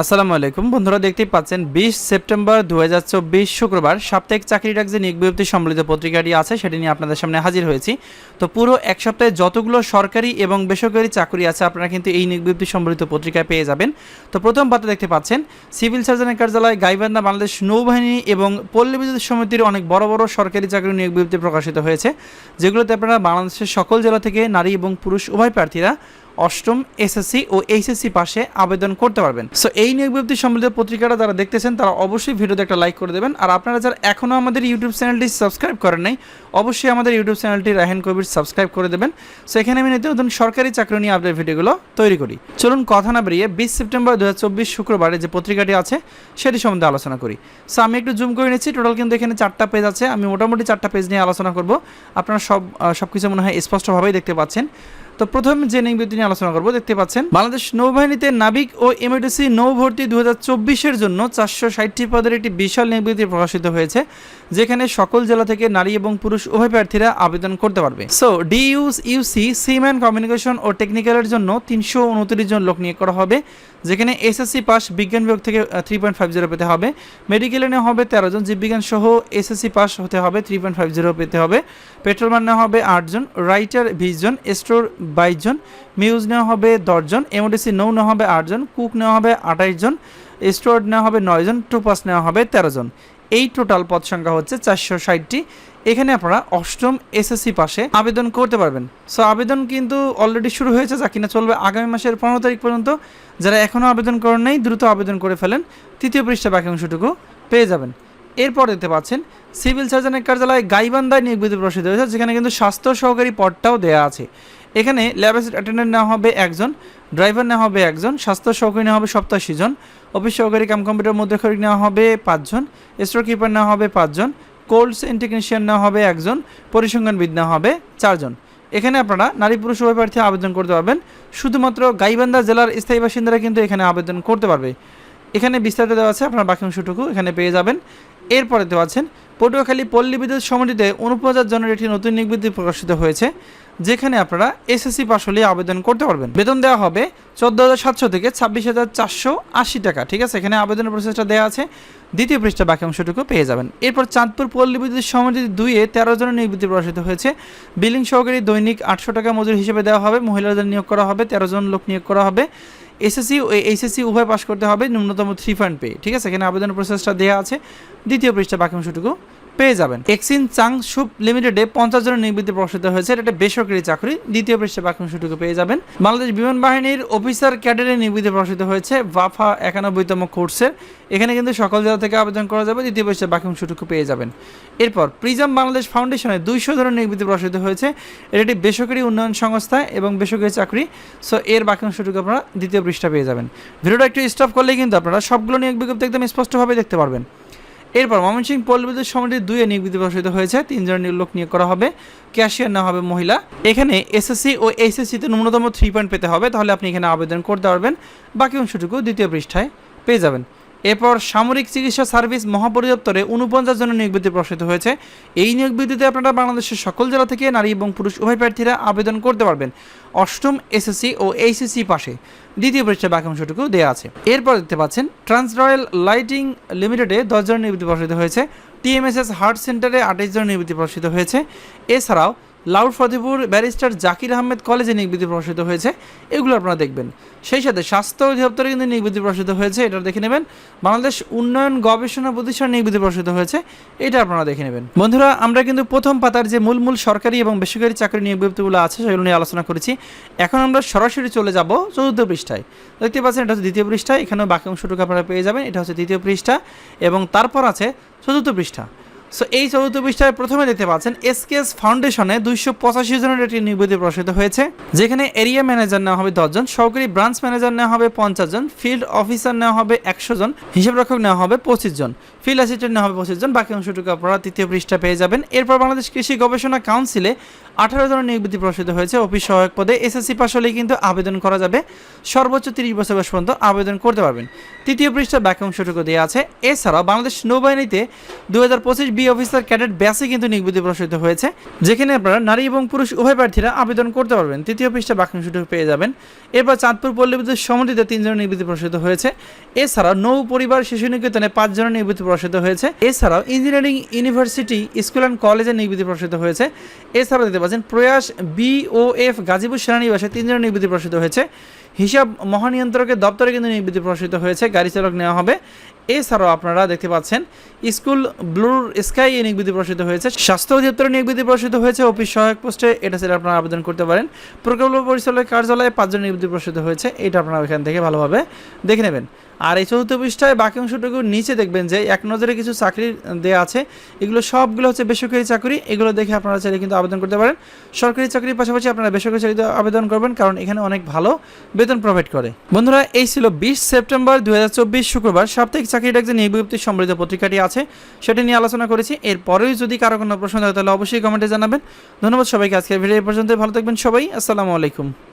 আসসালামু আলাইকুম। বন্ধুরা দেখতেই পাচ্ছেন, বিশ সেপ্টেম্বর দুহাজার চব্বিশ শুক্রবার সাপ্তাহিক চাকরি ডাক যে নিয়োগ বিজ্ঞপ্তি সম্বলিত পত্রিকাটি আছে, সেটি নিয়ে আপনাদের সামনে হাজির হয়েছি। তো পুরো এক সপ্তাহে যতগুলো সরকারি এবং বেসরকারি চাকরি আছে, আপনারা কিন্তু এই নিয়োগ বিজ্ঞপ্তি সম্বলিত পত্রিকায় পেয়ে যাবেন। তো প্রথম পাতা দেখতে পাচ্ছেন, সিভিল সার্জনের কার্যালয়, গাইবান্ধা বাংলাদেশ নৌবাহিনী এবং পল্লী বিদ্যুৎ সমিতির অনেক বড় বড় সরকারি চাকরি নিয়োগ বিজ্ঞপ্তি প্রকাশিত হয়েছে, যেগুলোতে আপনারা বাংলাদেশের সকল জেলা থেকে নারী এবং পুরুষ উভয় প্রার্থীরা অষ্টম এসএসসি ও এইচএসসি পাশে আবেদন করতে পারবেন। সো এই নিয়োগ বিজ্ঞপ্তি সম্বলিত পত্রিকাটা যারা দেখতেছেন, তারা অবশ্যই ভিডিওতে একটা লাইক করে দেবেন। আর আপনারা যারা এখনও আমাদের ইউটিউব চ্যানেলটি সাবস্ক্রাইব করেন নাই, অবশ্যই আমাদের ইউটিউব চ্যানেলটি রাহেন কবির সাবস্ক্রাইব করে দেবেন। সো এখানে আমি নিত্য নতুন সরকারি চাকরি নিয়ে আপডেট ভিডিওগুলো তৈরি করি। চলুন কথা না বেরিয়ে বিশ সেপ্টেম্বর দু শুক্রবারে যে পত্রিকাটি আছে, সেটি সম্বন্ধে আলোচনা করি। সো আমি একটু জুম করে নিচ্ছি। টোটাল কিন্তু এখানে চারটা পেজ আছে। আমি মোটামুটি চারটা পেজ নিয়ে আলোচনা করব। আপনারা সব সব কিছু মনে হয় স্পষ্টভাবেই দেখতে পাচ্ছেন। তো প্রথম যে নিয়োগবিজ্ঞপ্তি নিয়ে আলোচনা করব, দেখতে পাচ্ছেন, বাংলাদেশ নৌবাহিনীতে নাবিক ও এমএডিসি নৌ ভর্তি দু হাজার জন্য চারশো ষাটটি পদের একটি বিশাল নিয়োগবিজ্ঞপ্তি প্রকাশিত হয়েছে। যেখানে সকল জেলা থেকে নারী এবং পুরুষ উভয় প্রার্থীরা আবেদন করতে পারবে। সো ডিইউস ইউসি সিম্যান কমিউনিকেশন ও টেকনিক্যালের জন্য তিনশো উনত্রিশ জন লোক নিয়োগ করা হবে, যেখানে এসএসসি পাস বিজ্ঞান বিভাগ থেকে থ্রি পয়েন্ট ফাইভ জিরো পেতে হবে। মেডিকেলে নেওয়া হবে তেরো জন জীববিজ্ঞান সহ এসএসসি পাস হতে হবে থ্রি পয়েন্ট ফাইভ জিরো পেতে হবে। পেট্রোলম্যান নেওয়া হবে আটজন রাইটার বিশ জন স্টোর বাইশ জন মিউজ নেওয়া হবে দশজন এমওডিসি নৌ নেওয়া হবে আটজন কুক নেওয়া হবে আঠাইশ জন স্টোর নেওয়া হবে নয় জন টুপাস নেওয়া হবে তেরো জন। এই টোটাল পদ সংখ্যা হচ্ছে চারশো ষাটটি। এখানে আপনারা অষ্টম এসএসসি পাশে আবেদন করতে পারবেন। সো আবেদন কিন্তু অলরেডি শুরু হয়েছে, যা কিনা চলবে আগামী মাসের পনেরো তারিখ পর্যন্ত। যারা এখনও আবেদন করেন নাই, দ্রুত আবেদন করে ফেলেন। তৃতীয় পৃষ্ঠা বাকি অংশটুকু পেয়ে যাবেন। এরপর দেখতে পাচ্ছেন, সিভিল সার্জনের কার্যালয়ে গাইবান্ধায় নিয়োগ বিধি প্রসিদ্ধ হয়েছে, যেখানে কিন্তু স্বাস্থ্য সহকারী পদটাও দেওয়া আছে। এখানে ল্যাব অ্যাটেন্ডেন্ট নেওয়া হবে একজন, ড্রাইভার নেওয়া হবে একজন, স্বাস্থ্য সহকারী নেওয়া হবে সপ্তাশি জন, অফিস সহকারী, কাম কম্পিউটার খরিক নেওয়া হবে পাঁচজন স্টোর কিপার নেওয়া হবে পাঁচজন কোল্ড চেইন টেকনিশিয়ান নেওয়া হবে একজন, পরিসংখ্যানবিদ নেওয়া হবে চারজন। এখানে আপনারা নারী পুরুষ উভয় প্রার্থী আবেদন করতে পারবেন। শুধুমাত্র গাইবান্ধা জেলার স্থায়ী বাসিন্দারা কিন্তু এখানে আবেদন করতে পারবে। এখানে বিস্তারিত দেওয়া আছে, আপনার বাকি অংশটুকু এখানে পেয়ে যাবেন। এরপরে দেওয়া আছেন, পটুয়াখালী পল্লী বিদ্যুৎ সমিতিতে অনুপজাত জনের একটি নতুন নিয়োগ প্রকাশিত হয়েছে। যেখানে আপনারা এসএসসি পাশ হলে আবেদন করতে পারবেন। বেতন দেওয়া হবে চোদ্দ হাজার সাতশো থেকে ছাব্বিশ হাজার চারশো আশি টাকা, ঠিক আছে? এখানে আবেদনের প্রসেসটা দেওয়া আছে। দ্বিতীয় পৃষ্ঠা বাকি অংশটুকু পেয়ে যাবেন। এরপর চাঁদপুর পল্লী বিদ্যুৎ সমিতি দুইয়ে তেরো জনের নিয়োগ প্রকাশিত হয়েছে। বিলিং সহকারী দৈনিক আটশো টাকা মজুরি হিসেবে দেওয়া হবে। মহিলাদের নিয়োগ করা হবে, তেরো জন লোক নিয়োগ করা হবে। এসএসসি ও এইচএসসি উভয় পাশ করতে হবে। ন্যূনতম থ্রি পয়েন্ট পে ঠিক আছে? এখানে আবেদনের প্রসেসটা দেওয়া আছে। দ্বিতীয় পৃষ্ঠা বাকি অংশটুকু পেয়ে যাবেন। এক্সিন চাং সুপ লিমিটেডে পঞ্চাশ জনের নির্বৃত্তি প্রকাশিত হয়েছে। এটা একটা বেসরকারি চাকরি। দ্বিতীয় পৃষ্ঠে বাকি অংশটুকু পেয়ে যাবেন। বাংলাদেশ বিমান বাহিনীর অফিসার ক্যাডারে নির্বৃত্তি প্রকাশিত হয়েছে ওয়াফা একানব্বইতম কোর্সের এখানে কিন্তু সকল জেলা থেকে আবেদন করা যাবে। দ্বিতীয় পৃষ্ঠে বাকি অংশটুকু পেয়ে যাবেন। এরপর প্রিজম বাংলাদেশ ফাউন্ডেশনে দুইশো ধরনের নির্বৃত্তি প্রকাশিত হয়েছে। এটা একটি বেসরকারি উন্নয়ন সংস্থা এবং বেসরকারি চাকরি। সো এর বাকি অংশটুকু আপনারা দ্বিতীয় পৃষ্ঠা পেয়ে যাবেন। ভিডিওটা একটু স্টপ করলেই কিন্তু আপনারা সবগুলো নিয়োগ বিজ্ঞপ্তি একদম স্পষ্টভাবে দেখতে পারবেন। এরপর ময়মনসিংহ পল্লবিদ্যুৎ সমিতির দুইয়ে নিয়োগ বিধি প্রকাশিত হয়েছে। তিনজন লোক নিয়োগ করা হবে। ক্যাশিয়ার না হবে মহিলা। এখানে এসএসসি ও এইচএসসিতে ন্যূনতম থ্রি পয়েন্ট পেতে হবে। তাহলে আপনি এখানে আবেদন করতে পারবেন। বাকি অংশটুকু দ্বিতীয় পৃষ্ঠায় পেয়ে যাবেন। এরপর সামরিক চিকিৎসা সার্ভিস মহাপরিদপ্তরে উনপঞ্চাশ জনের নিয়োগ বিধি প্রকাশিত হয়েছে। এই নিয়োগ বিধিতে আপনারা বাংলাদেশের সকল জেলা থেকে নারী এবং পুরুষ উভয় প্রার্থীরা আবেদন করতে পারবেন। অষ্টম এসএসসি ও এইচএসসি পাশে। দ্বিতীয় পৃষ্ঠা বাকি অংশটুকু দেওয়া আছে। এরপর দেখতে পাচ্ছেন ট্রান্স রয়্যাল লাইটিং লিমিটেডে দশ জনের নিবৃত্তি প্রকাশিত হয়েছে। টিএমএসএস হার্ট সেন্টারে আঠাশ জনের নিবৃত্তি প্রকাশিত হয়েছে। এছাড়াও লাউড ফতেপুর ব্যারিস্টার জাকির আহমেদ কলেজে নিবৃত্তি প্রকাশিত হয়েছে। এগুলো আপনারা দেখবেন। সেই সাথে স্বাস্থ্য অধিদপ্তরে কিন্তু নিবৃত্তি প্রকাশিত হয়েছে, এটা দেখে নেবেন। বাংলাদেশ উন্নয়ন গবেষণা প্রতিষ্ঠান নিবৃত্তি প্রকাশিত হয়েছে, এটা আপনারা দেখে নেবেন। বন্ধুরা, আমরা কিন্তু প্রথম পাতার যে মূল মূল সরকারি এবং বেসরকারি চাকরি নিয়োগ বিজ্ঞপ্তিগুলো আছে, সেগুলো নিয়ে আলোচনা করেছি। এখন আমরা সরাসরি চলে যাব চতুর্থ পৃষ্ঠায়। দেখতে পাচ্ছেন, এটা হচ্ছে দ্বিতীয় পৃষ্ঠা, এখানেও বাকি অংশটুকু আপনারা পেয়ে যাবেন, এটা হচ্ছে দ্বিতীয় পৃষ্ঠা এবং তারপর আছে চতুর্থ পৃষ্ঠা। সো এই চতুর্থ পৃষ্ঠায় প্রথমে দেখতে পাচ্ছেন এসকেএস ফাউন্ডেশনে দুইশো পঁচাশি জনের একটি নিবৃত্তি প্রকাশিত হয়েছে, যেখানে এরিয়া ম্যানেজার নেওয়া হবে দশজন, সহকারী ব্রাঞ্চ ম্যানেজার নেওয়া হবে পঞ্চাশ জন ফিল্ড অফিসার নেওয়া হবে একশো জন, হিসাব রক্ষক নেওয়া হবে পঁচিশ জন ফিল্ড অ্যাসিস্ট্যান্ট নেওয়া হবে পঁচিশ জন, বাকি অংশটুকু আপনারা তৃতীয় পৃষ্ঠা পেয়ে যাবেন। এরপর বাংলাদেশ কৃষি গবেষণা কাউন্সিলে আঠারো জনের নিবৃত্তি প্রকাশিত হয়েছে, অফিস সহায়ক পদে এসএসসি পাশ হলেই কিন্তু আবেদন করা যাবে, সর্বোচ্চ তিরিশ বছর বয়স পর্যন্ত আবেদন করতে পারবেন। তৃতীয় পৃষ্ঠা বাকি অংশটুকু দেওয়া আছে। এছাড়াও বাংলাদেশ নৌবাহিনীতে দু হাজার পঁচিশ বি ডি অফিসার ক্যাডেট ব্যাসে কিন্তু নিয়োগ প্রকাশিত হয়েছে, যেখানে আপনারা নারী এবং পুরুষ উভয় প্রার্থীরা আবেদন করতে পারবেন। তৃতীয় পৃষ্ঠা বাক্যাংশটি পেয়ে যাবেন। এরপর চাঁদপুর পল্লী বিদ্যুৎ সমিতিতে তিনজনের নিয়োগ প্রকাশিত হয়েছে। এছাড়াও নৌ পরিবার শিশু নিকেতনে পাঁচজনের নিয়োগ প্রকাশিত হয়েছে। এছাড়াও ইঞ্জিনিয়ারিং ইউনিভার্সিটি, স্কুল অ্যান্ড কলেজের নিয়োগ প্রকাশিত হয়েছে। এছাড়াও দেখতে পাচ্ছেন, প্রয়াস বিওএফ গাজীপুর সেনানিবাসে তিনজনের নিয়োগ প্রকাশিত হয়েছে। হিসাব মহানিয়ন্ত্রকের দপ্তরে কিন্তু নিবৃত্তি প্রসারিত হয়েছে। গাড়ি চালক নেওয়া হবে। এছাড়াও আপনারা দেখতে পাচ্ছেন, স্কুল ব্লুর স্কাই এই নিবৃত্তি প্রকাশিত হয়েছে। স্বাস্থ্য অধিদপ্তরে নিবৃত্তি প্রকাশিত হয়েছে। অফিস সহায়ক পোস্টে এটা সেটা আপনারা আবেদন করতে পারেন। প্রকল্প পরিচালক কার্যালয়ে পাঁচজন নিবৃত্তি প্রসারিত হয়েছে। এটা আপনারা এখান থেকে ভালোভাবে দেখে নেবেন। আর এই চতুর্থ পৃষ্ঠায় বাকি অংশটুকু নিচে দেখবেন যে এক নজরে কিছু চাকরি দেওয়া আছে। এগুলো সবগুলো হচ্ছে বেসরকারি চাকরি। এগুলো দেখে আপনারা চাইলে কিন্তু আবেদন করতে পারেন। সরকারি চাকরির পাশাপাশি আপনারা বেসরকারি চাকরিতে আবেদন করবেন, কারণ এখানে অনেক ভালো বেতন প্রোভাইড করে। বন্ধুরা, এই ছিল বিশ সেপ্টেম্বর দুই হাজার চব্বিশ শুক্রবার। সাপ্তাহিক চাকরির যে নিয়োগ বিজ্ঞপ্তি সম্বলিত পত্রিকাটি আছে, সেটা নিয়ে আলোচনা করেছি। এরপরেও যদি কারও কোনো প্রশ্ন থাকে, তাহলে অবশ্যই কমেন্টে জানাবেন। ধন্যবাদ সবাইকে আজকের ভিডিও এই পর্যন্ত ভালো থাকবেন সবাই। আসসালামু আলাইকুম।